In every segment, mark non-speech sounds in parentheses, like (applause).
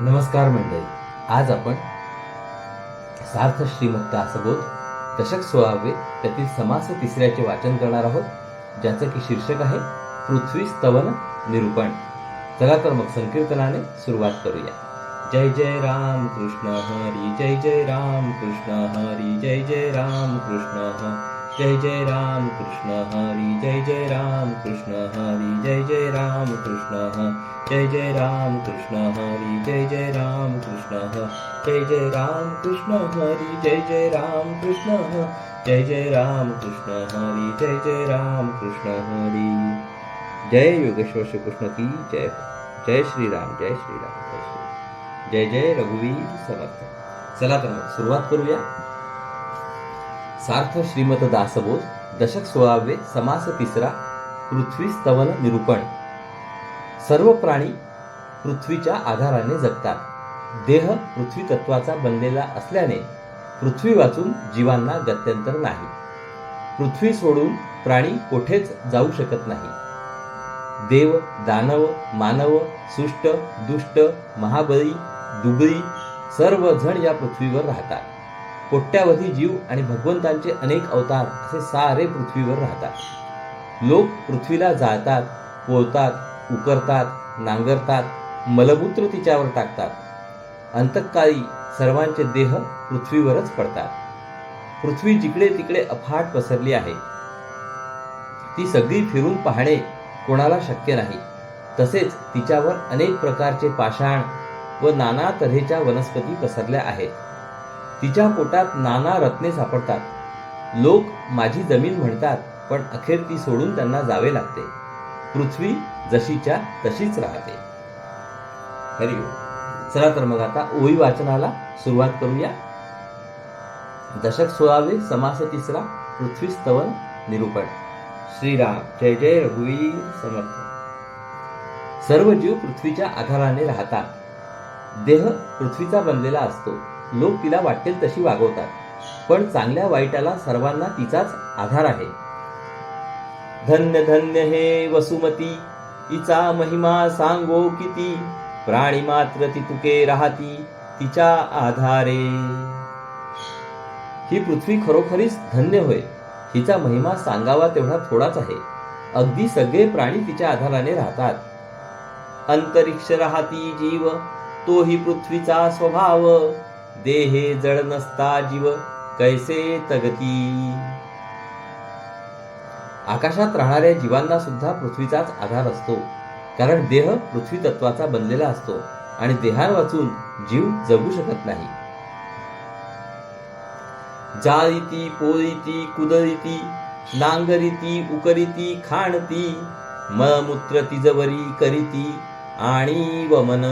नमस्कार मंडळी. आज आपण सार्थ श्रीमंत असबोध दशक सोळावे त्यातील समास तिसऱ्याचे वाचन करणार आहोत ज्याचं की शीर्षक आहे पृथ्वी स्तवन निरूपण. चला तर मग संकीर्तनाने सुरुवात करूया. जय जय राम कृष्ण हरी जय जय राम कृष्ण हरी जय जय राम कृष्ण हरी. जय जय राम कृष्ण हरी जय जय राम कृष्ण हरी जय जय राम कृष्ण जय जय राम कृष्ण हरी जय जय राम कृष्ण जय जय राम कृष्ण हरी जय जय राम कृष्ण जय जय राम कृष्ण हरी जय जय राम कृष्ण हरी जय योगेश्वर श्री कृष्ण की जय जय श्री राम जय श्री राम जय श्री जय जय रघुवीर समर्थ चला तर मग सुरुवात करूया सार्थ श्रीमत दासबोध दशक सोळावे समास तिसरा पृथ्वी स्तवन निरूपण. सर्व प्राणी पृथ्वीच्या आधाराने जगतात. देह पृथ्वी तत्वाचा बनलेला असल्याने पृथ्वी वाचून जीवांना गत्यंतर नाही. पृथ्वी सोडून प्राणी कोठेच जाऊ शकत नाही. देव दानव मानव सुष्ट दुष्ट महाबळी दुबळी सर्वजण या पृथ्वीवर राहतात. कोट्यावधी जीव आणि भगवंतांचे अनेक अवतार असे सारे पृथ्वीवर राहतात. लोक पृथ्वीला जाळतात पोळतात उकरतात नांगरतात मलमूत्र तिच्यावर टाकतात. अंतकाळी सर्वांचे देह पृथ्वीवरच पडतात. पृथ्वी जिकडे तिकडे अफाट पसरली आहे. ती सगळी फिरून पाहणे कोणाला शक्य नाही. तसेच तिच्यावर अनेक प्रकारचे पाषाण व नाना तऱ्हेच्या वनस्पती पसरल्या आहेत. तिच्या पोटात नाना रत्ने सापडतात. लोक माझी जमीन म्हणतात पण अखेर ती सोडून त्यांना जावे लागते. पृथ्वी जशीच्या तशीच राहते. हरि चला तर मग आता ओळी वाचनाला सुरुवात करूया. दशक सोळावे समास तिसरा पृथ्वी स्तवन निरूपण. श्रीराम. जय जय रघुवीर समर्थ. सर्व जीव पृथ्वीच्या आधाराने राहतात. देह पृथ्वीचा बनलेला असतो. लोक तिला वाटेल तशी वागवतात. पण चांगल्या वाईटाला सर्वांना तिचाच आधार आहे. धन्य धन्य हे वसुमती. तिचा महिमा सांगो किती? प्राणी मात्र ती तुके राहती तिच्या आधारे. ही पृथ्वी खरोखरीच धन्य होय. हिचा महिमा सांगावा तेवढा थोडाच आहे. अगदी सगळे प्राणी तिच्या आधाराने राहतात. अंतरिक्ष राहती जीव तोही पृथ्वीचा स्वभाव. देहे जड नसता जीव कैसे तगती? आकाशात राहणाऱ्या जीवांना सुद्धा पृथ्वीचाच आधार असतो. कारण देह पृथ्वी तत्वाचा बनलेला असतो आणि देहार वाचून जीव जगू शकत नाही. जाळीती पोळीती कुदळीती नांगरीती उकरीती खाणती मळमूत्र तिजवरी करीती आणि वमन.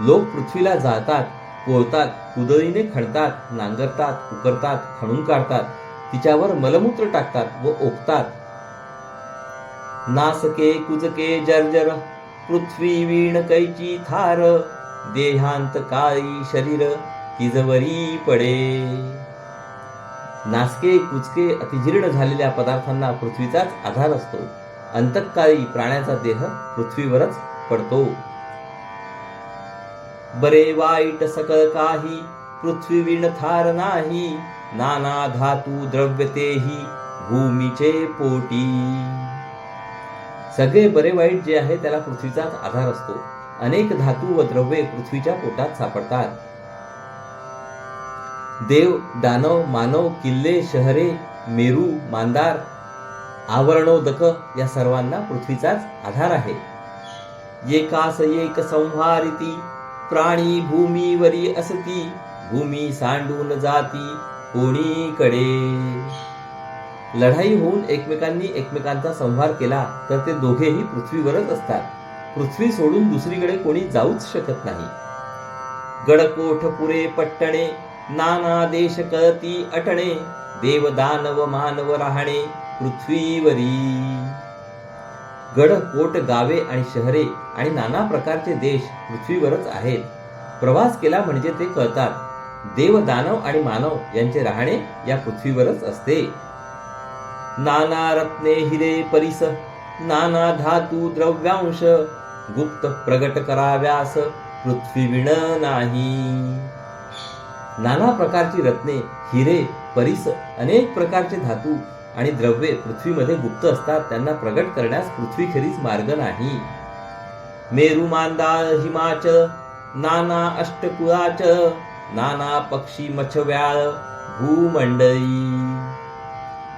लोक पृथ्वीला जाळतात पोळतात कुदळीने खणतात नांगरतात उकरतात खणून काढतात तिच्यावर मलमूत्र टाकतात व ओकतात. नासके कुजके जर्जर पृथ्वी वीण कैची थार देहांत काळी शरीर तिजवरी पडे. नासके कुचके अतिजीर्ण झालेल्या पदार्थांना पृथ्वीचाच आधार असतो. अंतकाळी प्राण्याचा देह पृथ्वीवरच पडतो. बरे वाईट सकळ काही पृथ्वी विण थार नाही नाना धातू द्रव्य तेही भूमीचे पोटी. सगळे बरे वाईट जे आहे त्याला पृथ्वीचाच आधार असतो. अनेक धातू व द्रव्ये पृथ्वीच्या पोटात सापडतात. देव दानव मानव किल्ले शहरे मेरू मांदार आवरणोदक या सर्वांना पृथ्वीचाच आधार आहे. एकास एक संहारिती प्राणी भूमीवरी असती. भूमी सांडून जाती कोणीकडे? लढाई होऊन एकमेकांनी एकमेकांचा संहार केला तर ते दोघेही पृथ्वीवरच असतात. पृथ्वी सोडून दुसरीकडे कोणी जाऊच शकत नाही. गडकोठ पुरे पट्टणे नाना देश कळती अटणे देवदानव मानव राहणे पृथ्वीवरी. गड कोट गावे आणि शहरे आणि नाना प्रकारचे देश पृथ्वीवरच आहेत. प्रवास केला म्हणजे ते कळतात. देव दानव आणि मानव यांचे राहणे या पृथ्वीवरच असते. नाना रत्ने हिरे परिस नाना धातू द्रव्यांश गुप्त प्रगट कराव्यास पृथ्वी विण नाही. नाना प्रकारची रत्ने हिरे परिस अनेक प्रकारचे धातू आणि द्रव्ये पृथ्वीमध्ये गुप्त असतात त्यांना प्रगट करण्यास पृथ्वी खरीच मार्ग नाही. मेरू मांदाळ हिमाचल नाना अष्टकुळाच नाना पक्षी मच्छव्याळ भूमंडळी.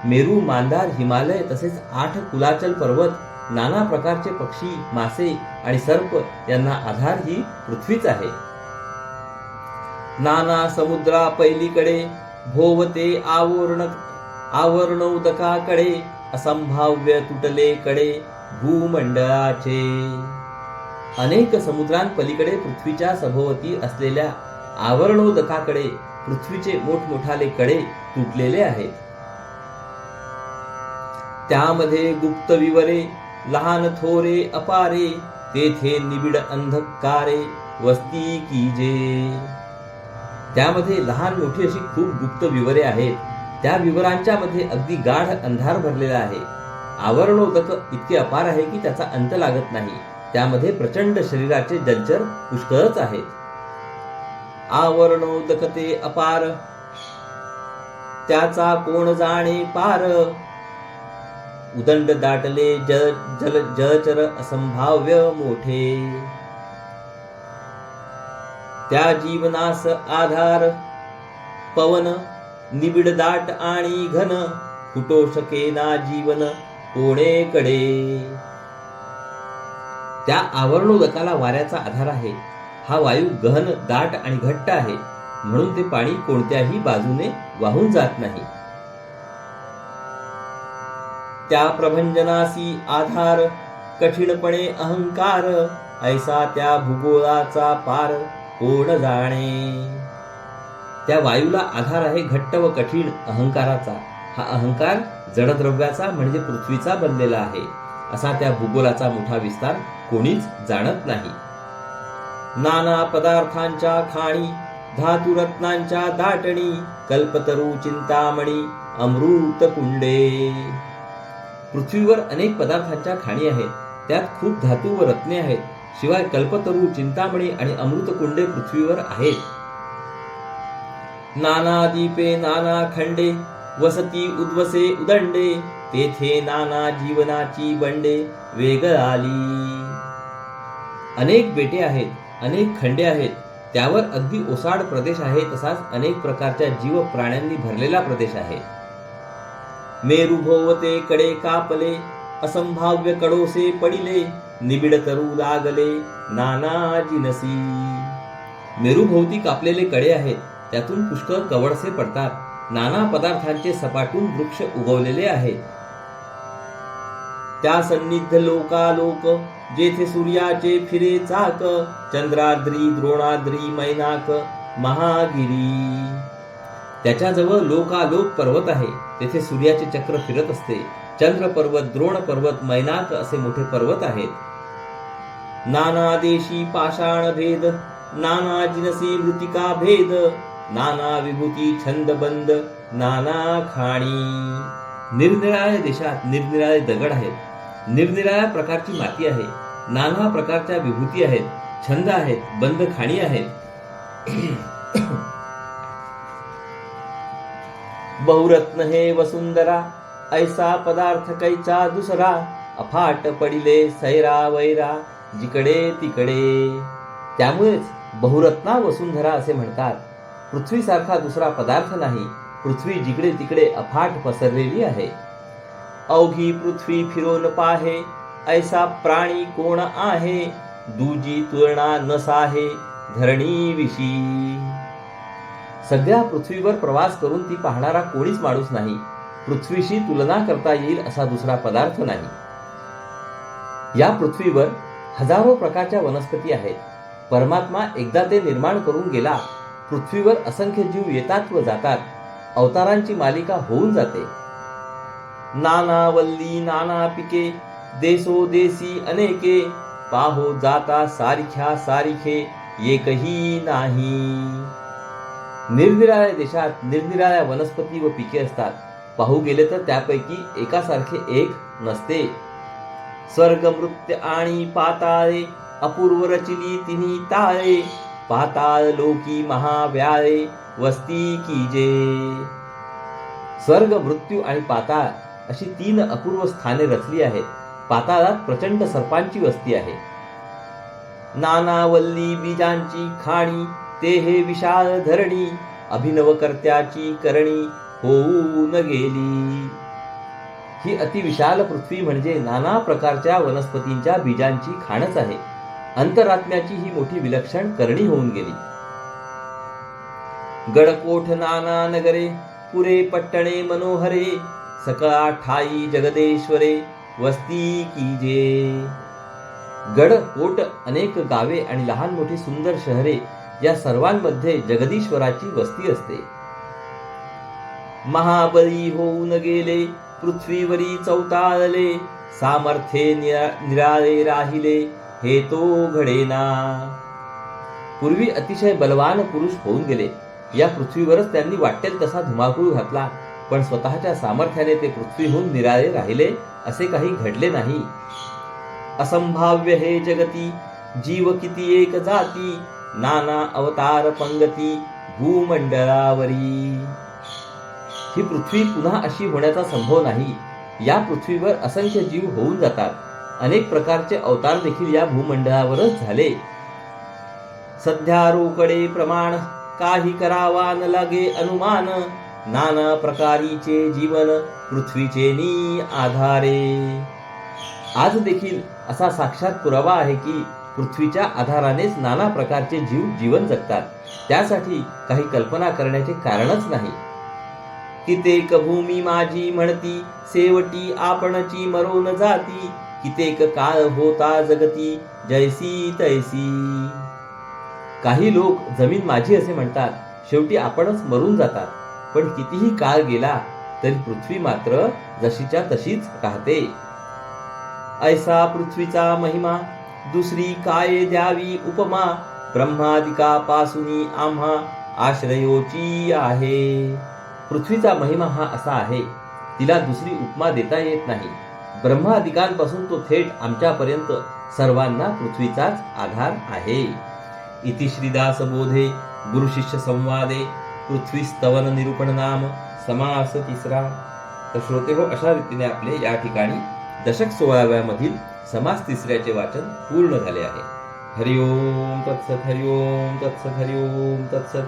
मेरू मांदार हिमालय तसेच आठ कुलाचल पर्वत नाना प्रकारचे पक्षी मासे आणि सर्प यांना आधार ही पृथ्वीच आहे. नाना समुद्रा पैलीकडे भोवते आवरण आवरणोदकाकडे असंभाव्य तुटले कडे भूमंडळाचे. अनेक समुद्रांपलीकडे पृथ्वीच्या सभोवती असलेल्या आवरणोदकाकडे पृथ्वीचे मोठमोठाले कडे तुटलेले आहेत. त्यामध्ये गुप्त विवरे लहान थोरे अपारे तेथे निबिड अंधकारे वस्ती कीजे त्यामध्ये लहान मोठी अशी खूप गुप्त विवरे आहेत. त्या विवरांच्या मध्ये अगदी गाढ अंधार भरलेला आहे. आवरणोदक इतके अपार आहे की त्याचा अंत लागत नाही. त्यामध्ये प्रचंड शरीराचे जलचर पुष्कळच आहेत. आवरणोदक ते अपार. त्याचा कोण जाणे पार? उदंड दाटले जल जल जलचर असंभाव्य मोठे. त्या जीवनास आधार. पवन निबिड दाट आणि घन फुटो शके ना जीवन कोणेकडे? त्या आवरणोदकाला वाऱ्याचा आधार आहे. हा वायू गहन दाट आणि घट्ट आहे. म्हणून ते पाणी कोणत्याही बाजूने वाहून जात नाही. त्या प्रभंजनासी आधार कठीणपणे अहंकार ऐसा त्या भूगोलाचा पार कोण जाणे? त्या वायूला आधार आहे घट्ट व कठीण अहंकाराचा. हा अहंकार जडद्रव्याचा म्हणजे पृथ्वीचा बनलेला आहे. असा त्या भूगोलाचा मोठा विस्तार कोणीच जाणत नाही. नाना पदार्थांच्या खाणी धातुरत्नांच्या दाटणी कल्पतरू चिंतामणी अमृत कुंडे. पृथ्वीवर अनेक पदार्थांच्या खाणी आहेत. त्यात खूप धातू व रत्ने आहेत. शिवाय कल्पतरू चिंतामणी आणि अमृत कुंडे पृथ्वीवर आहेत. नाना दीपे नाना खंडे वसती उद्वसे उदंडे तेथे नाना जीवनाची बंडे वेग आली अनेक बेटे आहेत अनेक खंडे आहेत त्यावर अगदी ओसाड प्रदेश आहे तसाच अनेक प्रकारच्या जीव प्राण्यांनी भरलेला प्रदेश आहे. मेरू भोवते कडे कापले असंभाव्य कडोसे पडिले निबिड तरू लागले नाना जिनसी मेरू भोवती कापलेले कडे आहेत त्यातून पुष्कळ कवडसे पडतात. नाना पदार्थांचे सपाटून वृक्ष उगवलेले आहेत त्या सन्निध लोकालोक जेथे सूर्याचे फिरे चाक चंद्राद्री द्रोणाद्री मैनाक महागिरी. त्याच्याजवळ लोकालोक पर्वत आहे. तेथे सूर्याचे चक्र फिरत असते. चंद्र पर्वत द्रोण पर्वत मैनाक असे मोठे पर्वत आहेत. नाना देशी पाषाण भेद नाना जिनसी मृतिका भेद नाना विभूती छंदबंद नाना खाणी. निरनिराळ्या देशात निरनिराळे दगड आहेत. निरनिराळ्या प्रकारची माती आहे. नाना प्रकारच्या विभूती आहेत. छंद आहेत. बंद खाणी आहेत. (clears throat) बहुरत्न हे वसुंधरा ऐसा पदार्थ कैचा दुसरा. अफाट पडिले सैरा वैरा जिकडे तिकडे. त्यामुळेच बहुरत्ना वसुंधरा असे म्हणतात. पृथ्वीसारखा दुसरा पदार्थ नाही पृथ्वी जिकडे तिकडे अफाट पसरलेली आहे. अवघी पृथ्वी फिरोन पाहे ऐसा प्राणी कोण आहे? दुजी तुलना नसाहे धरणी विशी. सगळ्या पृथ्वीवर प्रवास करून ती पाहणारा कोणीच माणूस नाही. पृथ्वीशी तुलना करता येईल असा दुसरा पदार्थ नाही. या पृथ्वीवर हजारो प्रकारच्या वनस्पती आहेत. परमात्मा एकदा ते निर्माण करून गेला पृथ्वीवर असंख्य जीव येतात व जातात. अवतारांची मालिका होऊन जाते. नाना वल्ली नाना पिके देसो देसी अनेके पाहो जाता सारिख्या सारिखे एकही नाही. निरनिराळ्या देशात निरनिराळ्या वनस्पती व पिके असतात. पाहू गेले तर त्यापैकी एकासारखे एक नसते. स्वर्ग मृत्य आणि पाताळे अपूर्व रचिली तिन्ही ताळे पाताळ लोकी महाव्याळे वस्ती की जे. स्वर्ग मृत्यू आणि पाताळ अशी तीन अपूर्व स्थाने रचली आहेत. पाताळात प्रचंड सर्पांची वस्ती आहे. नाना वल्ली बीजांची खाणी ते हे विशाल धरणी अभिनवकर्त्याची करणी होऊन गेली. ही अतिविशाल पृथ्वी म्हणजे नाना प्रकारच्या वनस्पतींच्या बीजांची खाणच आहे. अंतरात्म्याची ही मोठी विलक्षण करणी होऊन गेली. गडकोठ नाना नगरे पुरे पट्टणे मनोहरे सकळा ठाई जगदेश्वरे वस्ती कीजे गड कोट अनेक गावे आणि लहान मोठी सुंदर शहरे या सर्वांमध्ये जगदीश्वराची वस्ती असते. महाबली होऊन गेले पृथ्वीवरी चौताळले सामर्थ्ये निरा- निराळे राहिले हे तो घडेना. पूर्वी अतिशय बलवान पुरुष होऊन गेले. या पृथ्वीवरच त्यांनी वाटेल तसा धुमाकूळ घातला पण स्वतःच्या सामर्थ्याने ते पृथ्वीहून निराळे राहिले असे काही घडले नाही. असंभाव्य हे जगती जीव किती एक जाती नाना अवतार पंगती भूमंडळावरी. ही पृथ्वी पुन्हा अशी होण्याचा संभव नाही. या पृथ्वीवर असंख्य जीव होऊन जातात. अनेक प्रकारचे अवतार देखील या भूमंडळावरच झाले. सध्या रोकडे प्रमाण काही करावा न लागे अनुमान. नाना प्रकारीचे जीवन पृथ्वीचे नी आधारे. आज देखील असा साक्षात पुरावा आहे की पृथ्वीच्या आधारानेच नाना प्रकारचे जीव जीवन जगतात. त्यासाठी काही कल्पना करण्याचे कारणच नाही. कितेक कभूमी माझी म्हणती सेवटी आपणची मरोन जाती. कितेक काळ होता जगती जैसी तैसी. काही लोक जमीन माझी असे म्हणतात शेवटी आपणच मरून जातात. पण कितीही काळ गेला तरी पृथ्वी मात्र जशीच्या तशीच राहते. ऐसा पृथ्वीचा महिमा दुसरी काय द्यावी उपमा? ब्रह्मादिकापासून आम्हा आश्रयोची आहे. पृथ्वीचा महिमा हा असा आहे तिला दुसरी उपमा देता येत नाही. ब्रह्मादिकांपासून तो थेट आमच्यापर्यंत सर्वांना पृथ्वीचाच आधार आहे. इति श्रीदास बोधे गुरु शिष्य संवादे पृथ्वी स्तवन निरूपण नाम समास तिसरा. तर श्रोते हो अशा रीतीने आपले या ठिकाणी दशक सोळाव्यामधील समास तिसऱ्याचे वाचन पूर्ण झाले आहे. हरिओम तत्सत हरिओम तत्सत हरिओम तत्सत.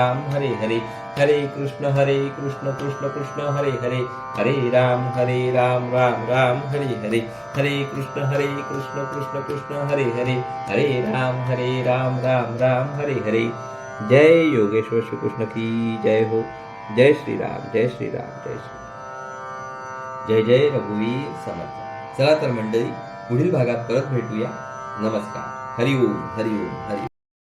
हरे हरे। हरे कृष्ण हरे कृष्ण कृष्ण कृष्ण, हरे हरे। हरे राम हरे राम राम राम, हरे हरे। हरे कृष्ण हरे कृष्ण कृष्ण कृष्ण, हरे हरे। हरे राम हरे राम राम राम, हरे हरे। जय योगेश्वर श्री कृष्ण की जय हो। जय श्री राम, जय श्री राम, जय श्री जय जय रघुवीर समर्थ। चला तर मंडळी, पुढील भागात परत भेटूया. नमस्कार. हरिओम हरिओम हरि